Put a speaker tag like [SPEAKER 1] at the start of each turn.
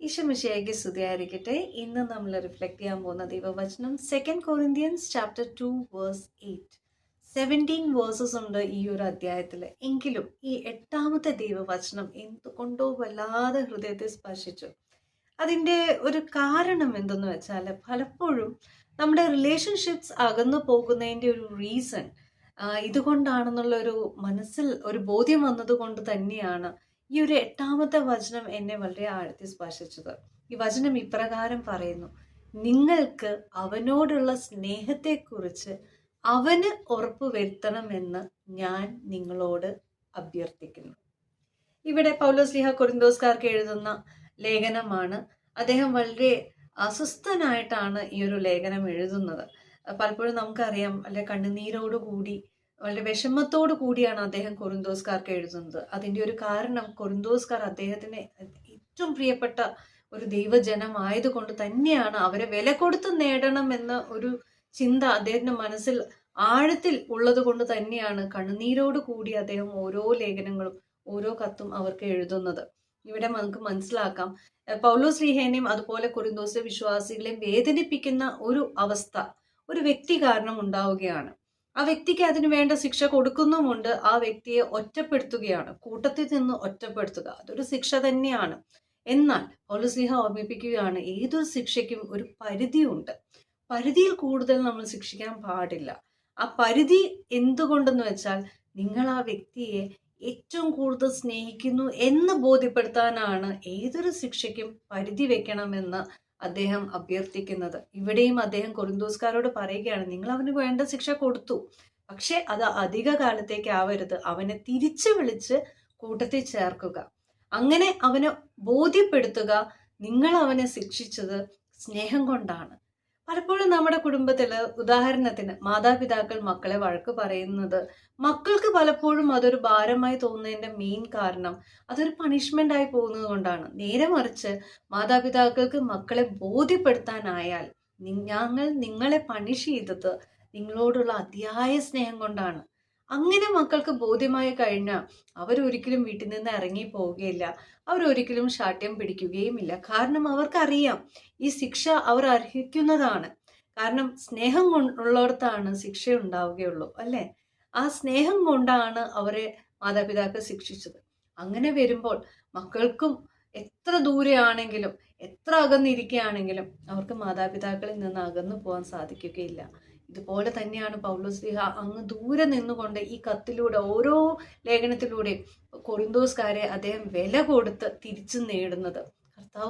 [SPEAKER 1] ഈശമിഷയ്ക്ക് സ്തുതിയായിരിക്കട്ടെ. ഇന്ന് നമ്മൾ റിഫ്ലക്ട് ചെയ്യാൻ പോകുന്ന ദൈവവചനം second Corinthians chapter two verse eight seventeen verses ഉണ്ട് ഈ ഒരു അധ്യായത്തിൽ എങ്കിലും ഈ എട്ടാമത്തെ ദൈവവചനം എന്തുകൊണ്ടോ വല്ലാതെ ഹൃദയത്തെ സ്പർശിച്ചു. അതിന്റെ ഒരു കാരണം എന്തെന്ന് വെച്ചാൽ പലപ്പോഴും നമ്മുടെ റിലേഷൻഷിപ്സ് അകന്നു പോകുന്നതിന്റെ ഒരു റീസൺ ഇതുകൊണ്ടാണെന്നുള്ളൊരു മനസ്സിൽ ഒരു ബോധ്യം വന്നതുകൊണ്ട് തന്നെയാണ് ഈ ഒരു എട്ടാമത്തെ വചനം എന്നെ വളരെ ആഴത്തിൽ സ്പർശിച്ചത്. ഈ വചനം ഇപ്രകാരം പറയുന്നു. നിങ്ങൾക്ക് അവനോടുള്ള സ്നേഹത്തെക്കുറിച്ച് അവന് ഉറപ്പ് വരുത്തണമെന്ന് ഞാൻ നിങ്ങളോട് അഭ്യർത്ഥിക്കുന്നു. ഇവിടെ പൗലോസ്ലിഹ കുറിന്തോസ്കാർക്ക് എഴുതുന്ന ലേഖനമാണ്. അദ്ദേഹം വളരെ അസ്വസ്ഥനായിട്ടാണ് ഈ ഒരു ലേഖനം എഴുതുന്നത്. പലപ്പോഴും നമുക്കറിയാം അല്ലെ കണ്ണുനീരോടുകൂടി വളരെ വിഷമത്തോടു കൂടിയാണ് അദ്ദേഹം കൊറിന്തോസ്കാർക്ക് എഴുതുന്നത്. അതിന്റെ ഒരു കാരണം കൊറിന്തോസ്കാർ അദ്ദേഹത്തിന് ഏറ്റവും പ്രിയപ്പെട്ട ഒരു ദൈവജനമായതുകൊണ്ട് തന്നെയാണ് അവരെ വില കൊടുത്ത് നേടണം എന്ന ഒരു ചിന്ത അദ്ദേഹത്തിന്റെ മനസ്സിൽ ആഴത്തിൽ ഉള്ളത് കൊണ്ട് തന്നെയാണ് കണ്ണുനീരോട് കൂടി അദ്ദേഹം ഓരോ ലേഖനങ്ങളും ഓരോ കത്തും അവർക്ക് എഴുതുന്നത്. ഇവിടെ നമുക്ക് മനസ്സിലാക്കാം. പൗലോ ശ്രീഹേനയും അതുപോലെ കുറിന്തോസ് വിശ്വാസികളെയും വേദനിപ്പിക്കുന്ന ഒരു അവസ്ഥ ഒരു വ്യക്തി കാരണം ഉണ്ടാവുകയാണ്. ആ വ്യക്തിക്ക് അതിന് വേണ്ട ശിക്ഷ കൊടുക്കുന്നുമുണ്ട്. ആ വ്യക്തിയെ ഒറ്റപ്പെടുത്തുകയാണ്. കൂട്ടത്തിൽ നിന്ന് ഒറ്റപ്പെടുത്തുക. അതൊരു ശിക്ഷ തന്നെയാണ്. എന്നാൽ പൗലസ്ലിഹ ഓർമ്മിപ്പിക്കുകയാണ് ഏതൊരു ശിക്ഷയ്ക്കും ഒരു പരിധിയുണ്ട്. പരിധിയിൽ കൂടുതൽ നമ്മൾ ശിക്ഷിക്കാൻ പാടില്ല. ആ പരിധി എന്തുകൊണ്ടെന്ന് വെച്ചാൽ നിങ്ങൾ ആ വ്യക്തിയെ ഏറ്റവും കൂടുതൽ സ്നേഹിക്കുന്നു എന്ന് ബോധ്യപ്പെടുത്താനാണ് ഏതൊരു ശിക്ഷയ്ക്കും പരിധി വെക്കണമെന്ന് അദ്ദേഹം അഭ്യർത്ഥിക്കുന്നത്. ഇവിടെയും അദ്ദേഹം കൊറിന്തോസ്കാരോട് പറയുകയാണ് നിങ്ങൾ അവന് വേണ്ട ശിക്ഷ കൊടുത്തു. പക്ഷെ അത് അധിക കാലത്തേക്ക് ആവരുത്. അവനെ തിരിച്ചു വിളിച്ച് കൂട്ടത്തിൽ ചേർക്കുക. അങ്ങനെ അവനെ ബോധ്യപ്പെടുത്തുക നിങ്ങൾ അവനെ ശിക്ഷിച്ചത് സ്നേഹം കൊണ്ടാണ്. പലപ്പോഴും നമ്മുടെ കുടുംബത്തിൽ ഉദാഹരണത്തിന് മാതാപിതാക്കൾ മക്കളെ വഴക്ക് പറയുന്നത് മക്കൾക്ക് പലപ്പോഴും അതൊരു ഭാരമായി തോന്നുന്നതിന്റെ മെയിൻ കാരണം അതൊരു പണിഷ്മെന്റ് ആയി പോകുന്നത് കൊണ്ടാണ്. നേരെ മറിച്ച് മാതാപിതാക്കൾക്ക് മക്കളെ ബോധ്യപ്പെടുത്താനായാൽ ഞങ്ങൾ നിങ്ങളെ പണിഷ് ചെയ്തത് നിങ്ങളോടുള്ള അതിയായ സ്നേഹം കൊണ്ടാണ്. അങ്ങനെ മക്കൾക്ക് ബോധ്യമായി കഴിഞ്ഞാൽ അവരൊരിക്കലും വീട്ടിൽ നിന്ന് ഇറങ്ങി പോവുകയില്ല. അവരൊരിക്കലും ശാഠ്യം പിടിക്കുകയുമില്ല. കാരണം അവർക്കറിയാം ഈ ശിക്ഷ അവർ അർഹിക്കുന്നതാണ്. കാരണം സ്നേഹം ഉള്ളിടത്താണ് ശിക്ഷ ഉണ്ടാവുകയുള്ളൂ അല്ലേ? ആ സ്നേഹം കൊണ്ടാണ് അവരെ മാതാപിതാക്കൾ ശിക്ഷിച്ചത്. അങ്ങനെ വരുമ്പോൾ മക്കൾക്കും എത്ര ദൂരെയാണെങ്കിലും എത്ര അകന്നിരിക്കുകയാണെങ്കിലും അവർക്ക് മാതാപിതാക്കളിൽ നിന്ന് അകന്നു പോകാൻ സാധിക്കുകയില്ല. ഇതുപോലെ തന്നെയാണ് പൗലോസ്ലിഹ അങ്ങ് ദൂരെ നിന്നുകൊണ്ട് ഈ കത്തിലൂടെ ഓരോ ലേഖനത്തിലൂടെയും കൊറിന്തോസ്കാരെ അദ്ദേഹം വില കൊടുത്ത് തിരിച്ചു നേടുന്നത്.